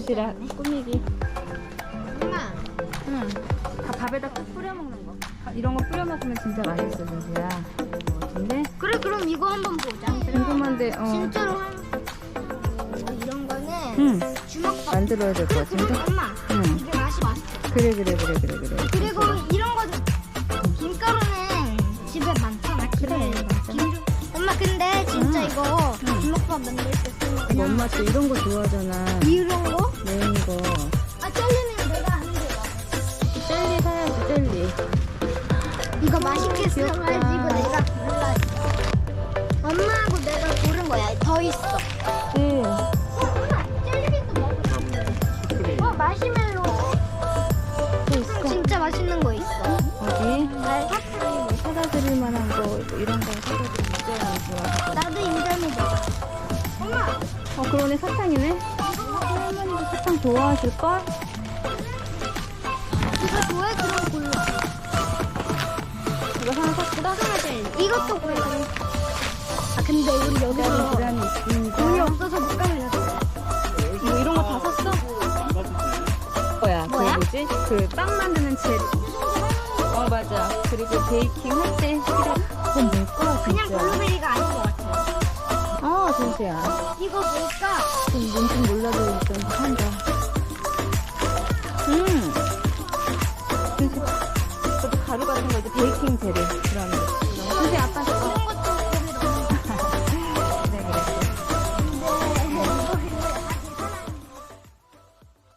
도시락 꾸미기. 엄마. 응. 다 밥에다 꼭 뿌려 먹는 거. 아, 이런 거 뿌려 먹으면 진짜 맛있어. 어, 근데 그래 그럼 이거 한번 보자. 궁금한데, 어. 진짜로 한 어, 이런 거는 응. 주먹밥. 만들어야 될 것 그래 같은데. 엄마 응. 이게 맛이 맛있어. 그래, 그래, 그래, 그래, 그래. 그리고 이런 거 김가루는 집에 많잖아. 그래, 김- 엄마 근데 진짜 응. 이거 응. 주먹밥 만들 때 쓰는 그냥 엄마 또 이런 거 좋아하잖아. 이런 거? 매운 거. 아 젤리는 내가 안 돼요. 젤리 사야지, 젤리. 이거 맛있게 써가지고 귀엽다. 내가 골랐어. 엄마하고 내가 고른 거야. 더 있어. 네. 어, 엄마 젤리도 먹어. 어 마시멜로. 또 있어. 진짜 맛있는 거 있어. 어디? 날 사탕. 사다 드릴 만한 거, 뭐 이런 거 사다 드리자. 좋아. 나도 인절미 먹어. 엄마 어, 그러네, 사탕이네. 할머니도 사탕 좋아하실걸? 이거 좋아해 그럼 골라. 이거 하나 샀구나? 이것도 골라. 아 근데 우리 여기서 불안이 있습니다. 돈이 없어서 못 가면 뭐 이런 거 다 샀어? 뭐야? 뭐야? 그 뭐지? 그 빵 만드는 재료. 어 맞아. 그리고 베이킹 할때 필요. 그건 뭘까 그냥 진짜? 블루베리가 아닌 것 같아. 아 진짜야. 이거 뭘까? 좀 뭔지 몰라도 Breaking Terrace, Ramesh.